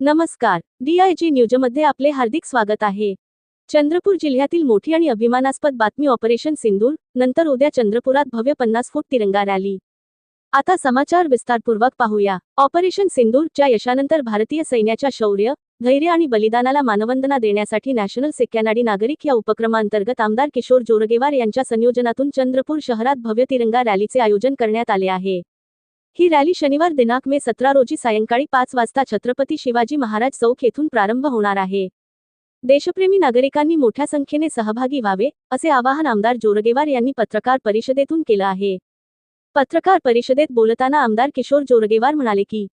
नमस्कार. डीआयजी न्यूजमध्ये आपले हार्दिक स्वागत आहे. चंद्रपूर जिल्ह्यातील मोठी आणि अभिमानास्पद बातमी ऑपरेशन सिंदूर नंतर उद्या चंद्रपुरात भव्य पन्नास फूट तिरंगा रॅली. आता समाचार विस्तारपूर्वक पाहूया. ऑपरेशन सिंदूरच्या यशानंतर भारतीय सैन्याच्या शौर्य धैर्य आणि बलिदानाला मानवंदना देण्यासाठी नॅशनल सेक्यानाडी नागरिक या उपक्रमांतर्गत आमदार किशोर जोरगेवार यांच्या संयोजनातून चंद्रपूर शहरात भव्य तिरंगा रॅलीचे आयोजन करण्यात आले आहे. ही रॅली शनिवार दिनांक मे सतरा रोजी सायंकाळी पाच वाजता छत्रपती शिवाजी महाराज चौक येथून प्रारंभ होणार आहे. देशप्रेमी नागरिकांनी मोठ्या संख्येने सहभागी व्हावे असे आवाहन आमदार जोरगेवार यांनी पत्रकार परिषदेतून केलं आहे. पत्रकार परिषदेत बोलताना आमदार किशोर जोरगेवार म्हणाले की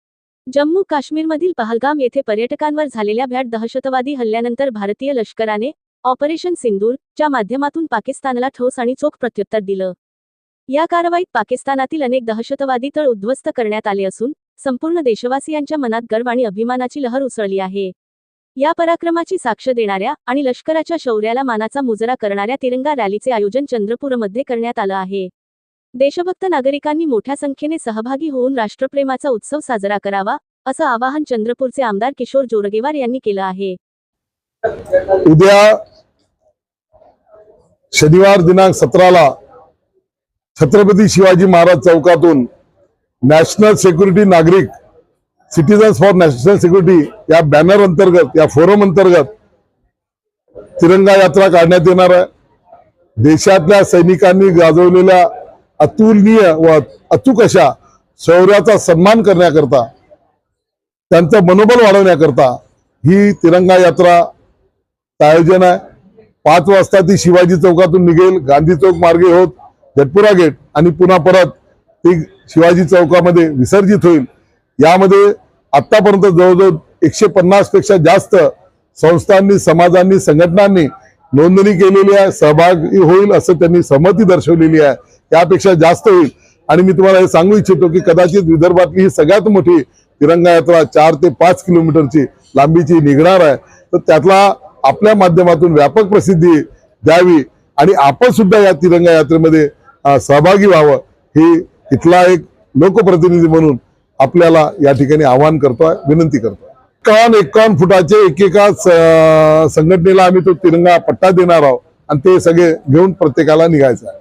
जम्मू काश्मीरमधील पहलगाम येथे पर्यटकांवर झालेल्या भ्याड दहशतवादी हल्ल्यानंतर भारतीय लष्कराने ऑपरेशन सिंदूर च्या माध्यमातून पाकिस्तानला ठोस आणि चोख प्रत्युत्तर दिलं. या कारवाईत पाकिस्तानातील अनेक दहशतवादी तळ उद्ध्वस्त करण्यात आले असून संपूर्ण देशवासियांच्या मनात गर्व आणि अभिमानाची लहर उसळली आहे. या पराक्रमाची साक्ष देणाऱ्या आणि लष्कराच्या शौर्याला मानाचा मुजरा करणाऱ्या तिरंगा रॅलीचे आयोजन चंद्रपूरमध्ये करण्यात आलं आहे. देशभक्त नागरिकांनी मोठ्या संख्येने सहभागी होऊन राष्ट्रप्रेमाचा उत्सव साजरा करावा असं आवाहन चंद्रपूरचे आमदार किशोर जोरगेवार यांनी केलं आहे. उद्या शनिवार दिनांक सतराला छत्रपती शिवाजी महाराज चौकातून नॅशनल सेक्युरिटी नागरिक सिटीजन्स फॉर नॅशनल सिक्युरिटी या बॅनर अंतर्गत या फोरम अंतर्गत तिरंगा यात्रा काढण्यात येणार आहे. देशातल्या सैनिकांनी गाजवलेल्या अतुलनीय व अचूक अशा शौर्याचा सन्मान करण्याकरता त्यांचं मनोबल वाढवण्याकरता ही तिरंगा यात्रा आयोजन आहे. पाच वाजता ती शिवाजी चौकातून निघेल. गांधी चौक मार्गे होत. जटपुरा गेट आणि पुन्हा परत ती शिवाजी चौकामध्ये विसर्जित होईल. यामध्ये आतापर्यंत जवळजवळ एकशे पन्नासपेक्षा जास्त संस्थांनी समाजांनी संघटनांनी नोंदणी केलेली आहे सहभागी होईल असं त्यांनी सहमती दर्शवलेली आहे. त्यापेक्षा जास्त होईल. आणि मी तुम्हाला हे सांगू इच्छितो की कदाचित विदर्भातली ही सगळ्यात मोठी तिरंगा यात्रा चार ते पाच किलोमीटरची लांबीची निघणार आहे. तर त्यातला आपल्या माध्यमातून व्यापक प्रसिद्धी द्यावी आणि आपण सुद्धा या तिरंगा यात्रेमध्ये सहभागी व्हावं हे इथला एक लोकप्रतिनिधी म्हणून आपल्याला या ठिकाणी आवाहन करतोय विनंती करतोय. एकावन्न एकावन्न फुटाचे एकेका संघटनेला आम्ही तो तिरंगा पट्टा देणार आहोत आणि ते सगळे घेऊन प्रत्येकाला निघायचं आहे.